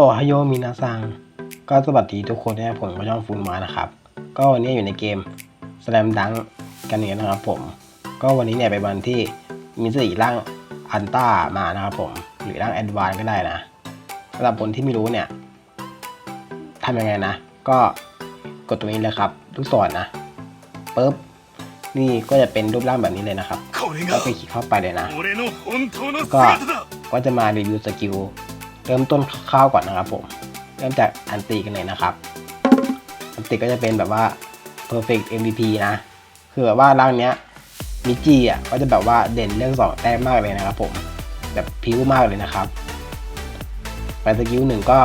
โอ้ฮโยมินาซัง ก็สวัสดีทุกคนนะผมก็ช่องฟูลมานะครับ ก็วันนี้อยู่ในเกมสแลมดังกันเนี่ยนะครับผม ก็วันนี้เนี่ยเป็นวันที่มีสี่ร่างอันต้ามานะครับผม หรือร่างแอดวานก็ได้นะสำหรับคนที่ไม่รู้เนี่ยทำยังไงนะ ก็กดตรงนี้เลยครับลูกศรนะปุ๊บนี่ก็จะเป็นรูปร่างแบบนี้เลยนะครับก็ไปขีดเข้าไปเลยนะ ก็ก็จะมารีวิวสกิล เริ่มต้นคร่าวๆก่อนนะครับผมเริ่มจากอันตีกันเลยนะครับอันตีก็จะเป็นแบบว่า perfect MVP นะ คือแบบว่าร่างเนี้ยมิจิอะก็จะแบบว่าเด่นเรื่องสองแต้มมากเลยนะครับผมแบบพิ้วมากเลยนะครับไปสกิลหนึ่งก็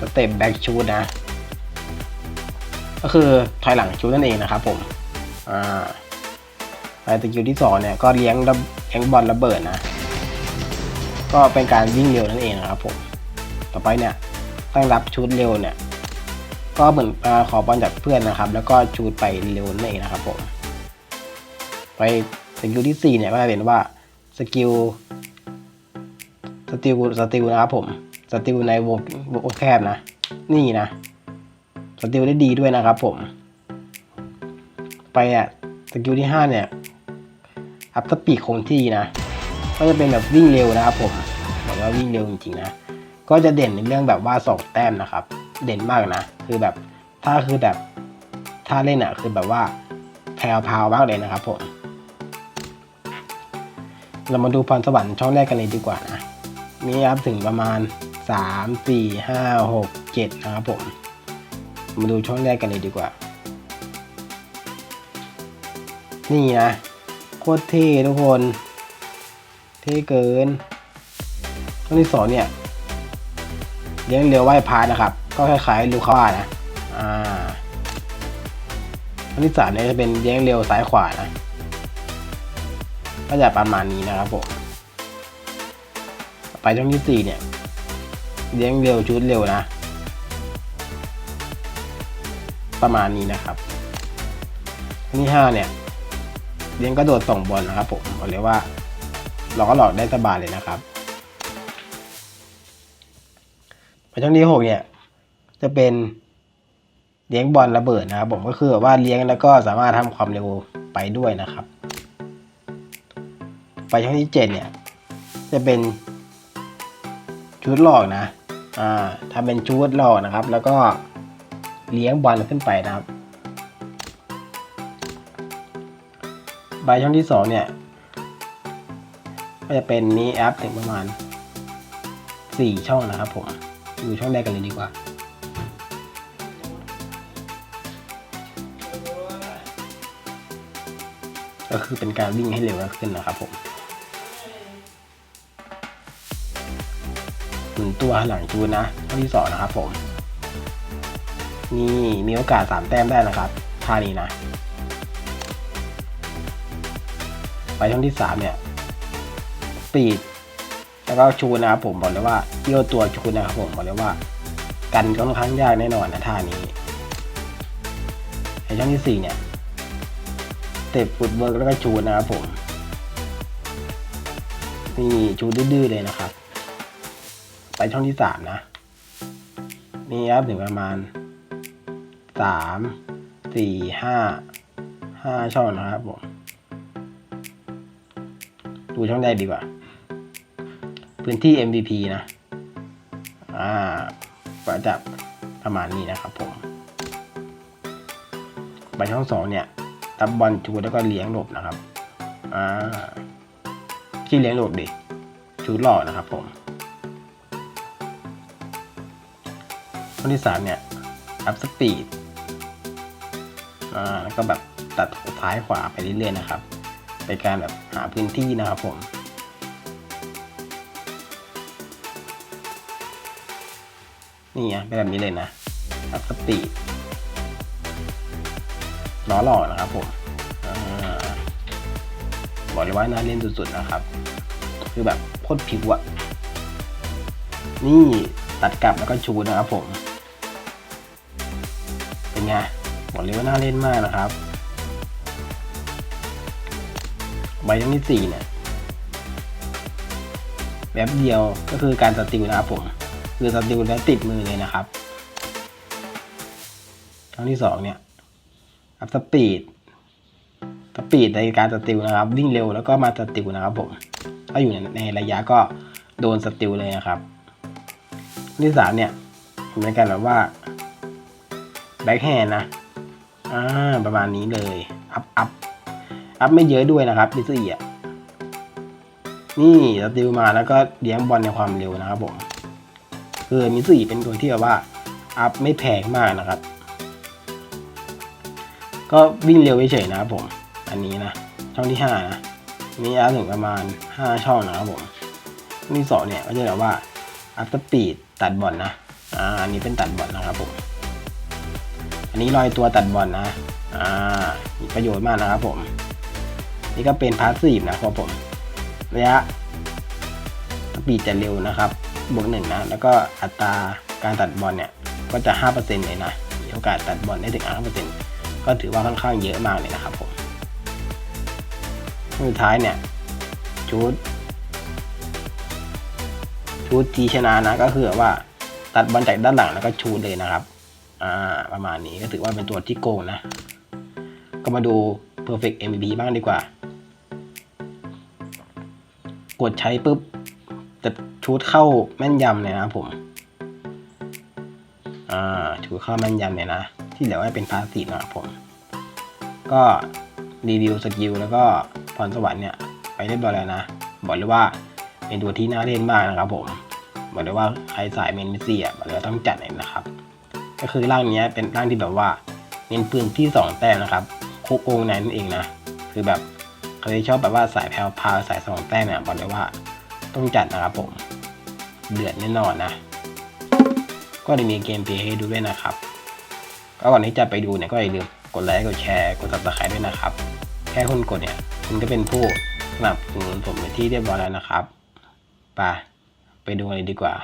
สเต็ปแบ็กชูดนะ ก็คือถอยหลังชูดนั่นเองนะครับผมอ่าไปสกิลที่สองเนี่ยก็เลี้ยงระเลี้ยงบอลระเบิดนะ ก็เป็นการวิ่งเร็วนั่นเองนะครับผมต่อไปเนี่ยตั้งรับชุดเร็วเนี่ยก็เหมือนอขอบอลจากเพื่อนนะครับ แล้วก็ชูดไปเร็วนั่นเองนะครับผมไปสกิลที่สี่เนี่ยก็จะเป็นว่าสกิลสติลสติลนะครับผมสติลในวงวงแคบนะ นี่นะสติลได้ดีด้วยนะครับผม ไปอะสกิลที่ห้าเนี่ยอัพสปีดคงที่นะ ก็จะเป็นแบบวิ่งเร็วนะครับผม ว่าวิ่งเร็วจริงๆนะ ก็จะเด่นในเรื่องแบบว่าสองแต้มนะครับ เด่นมากนะ คือแบบถ้าคือแบบถ้าเล่นอะคือแบบว่าแพรวพาวมากเลยนะครับผมเรามาดูพรสวรรค์ช่องแรกกันเลยดีกว่านะมีอัพถึงประมาณสามสี่ห้าหกเจ็ดนะครับผม มาดูช่องแรกกันเลยดีกว่า นี่นะโคตรเท่ทุกคน เท่เกิน ช่องที่สองเนี่ยเลี้ยงเรือไหว้พานะครับ ก็คล้ายๆลูคาว่านะอ่าช่องที่สามเนี่ยจะเป็นเลี้ยงเร็วซ้ายขวานะก็จะประมาณนี้นะครับผมไปช่องที่สี่เนี่ยเลี้ยงเร็วชุดเร็วนะ ประมาณนี้นะครับช่องที่ห้าเนี่ยเลี้ยงกระโดดส่งบอลนะครับผมบอกเลยว่าเราก็หลอกได้สบายเลยนะครับ ไปช่องที่หกเนี่ย จะเป็นเลี้ยงบอลระเบิดนะครับผมก็คือแบบว่าเลี้ยงแล้วก็สามารถทำความเร็วไปด้วยนะครับ ไปช่องที่เจ็ดเนี่ย จะเป็นชุดหลอกนะอ่าถ้าเป็นชุดหลอกนะครับ แล้วก็เลี้ยงบอลขึ้นไปนะครับใบช่องที่สองเนี่ย ก็จะเป็นนี้แอปถึงประมาณสี่ช่องนะครับผม ดูช่องแรกกันเลยดีกว่า ก็คือเป็นการวิ่งให้เร็วขึ้นนะครับผมหมุนตัวหลังจูนนะช่อที่สองนะครับผมนี่มีโอกาสสามแต้มได้นะครับท่านี้นะ ไปช่องที่สามเนี่ย ปีด แล้วก็ชูนะครับผมบอกเลยว่าเที่ยวตัวชูนะครับผมบอกเลยว่า กันค่อนข้างยากแน่นอนนะท่านี้ในช่องที่สี่เนี่ยเตะฟุตเวิร์กแล้วก็ชูนะครับผมนี่ชูดื้อเลยนะครับ ไปช่องที่สามนะ นี่ครับถึงประมาณสามสี่ห้าห้าช่องนะครับผมดูช่องแรกดีกว่า พื้นที่ MVP นะอ่าก็จะประมาณนี้นะครับผมไปช่องสองเนี่ยรับบอลชูแล้วก็เลี้ยงหลบนะครับอ่าที่เลี้ยงหลบดิชูหล่อนะครับผมช่อที่สามเนี่ยอัพสปีดอ่าแล้วก็แบบตัดซ้ายขวาไปเรื่อยๆนะครับเป็นการแบบหาพื้นที่นะครับผม นี่ไงเป็นแบบนี้เลยนะอัพสปีดล้อหล่อนะครับผมอบอกเลยว่าน่าเล่นสุดๆนะครับ คือแบบโคตรผิวอะนี่ตัดกลับแล้วก็ชูนะครับผม เป็นไงบอกเลยว่าน่าเล่นมากนะครับ ใบช่องที่สี่เนี่ยแบบเดียวก็คือการสติลนะครับผม คือสติลแล้วติดมือเลยนะครับช่องที่สองเนี่ยอัพสปีดสปีดในการสติลนะครับ วิ่งเร็วแล้วก็มาสติลนะครับผมถ้าอยู่ในในระยะก็โดนสติลเลยนะครับที่สามเนี่ยเหมือนกันแบบว่าแบ็คแฮนนะอ่าประมาณนี้เลยอัพอัพอัพไม่เยอะด้วยนะครับดิซี่อะนี่สติลมาแล้วก็เลี้ยงบอลในความเร็วนะครับผม คือมิสี่เป็นตัวที่แบบว่าอัพไม่แพงมากนะครับ ก็วิ่งเร็วเฉยๆนะครับผม อันนี้นะ ช่องที่ห้านะนี่อัพถึงประมาณห้าช่องนะครับผมช่องที่สองเนี่ยก็จะแบบว่าอัพสปีดตัดบอลนะอ่าอันนี้เป็นตัดบอลนะครับผม อันนี้ลอยตัวตัดบอลนะอ่ามีประโยชน์มากนะครับผม นี่ก็เป็นพาสซีฟนะครับผมระยะสปีดจะเร็วนะครับ บวกหนึ่งนะ แล้วก็อัตราการตัดบอลเนี่ยก็จะ 5%เลยนะ มีโอกาสตัดบอลได้ถึง 5%ก็ถือว่าค่อนข้างเยอะมากเลยนะครับผมสุดท้ายเนี่ยชุดชุดจีชนะนะก็คือว่าตัดบอลจากด้านหลังแล้วก็ชูดเลยนะครับอ่าประมาณนี้ก็ถือว่าเป็นตัวที่โกงนะ ก็มาดู perfect MVP บ้างดีกว่า กดใช้ปุ๊บจะ ชูดเข้าแม่นยำเลยนะผมอ่าชูดเข้าแม่นยำเลยนะ ที่เหลือไว้เป็นพาสซีฟนะครับผม ก็รีวิวสกิลแล้วก็พรสวรรค์เนี่ยไปเรียบร้อยแล้วนะ บอกเลยว่าเป็นตัวที่น่าเล่นมากนะครับผมบอกเลยว่าใครสายเมนมิซี่อะบอกเลยว่าต้องจัดเลยนะครับ ก็คือร่างนี้เป็นร่างที่แบบว่าเน้นปืนที่สองแต้มนะครับคุกโองในนั่นเองนะคือแบบใครชอบแบบว่าสายแพลวพาวสายสองแต้มเนี่ยบอกเลยว่าต้องจัดนะครับผม เดือดแน่นอนนะ ก็จะมีเกมเพลย์ให้ดูด้วยนะครับก็ก่อนที่จะไปดูเนี่ยก็อย่าลืมกดไลค์กดแชร์กดติดตามด้วยนะครับ แค่คุณกดเนี่ยคุณก็เป็นผู้สนับสนุนผมเป็นที่เรียบร้อยแล้วนะครับไปไปดูกันเลยดีกว่า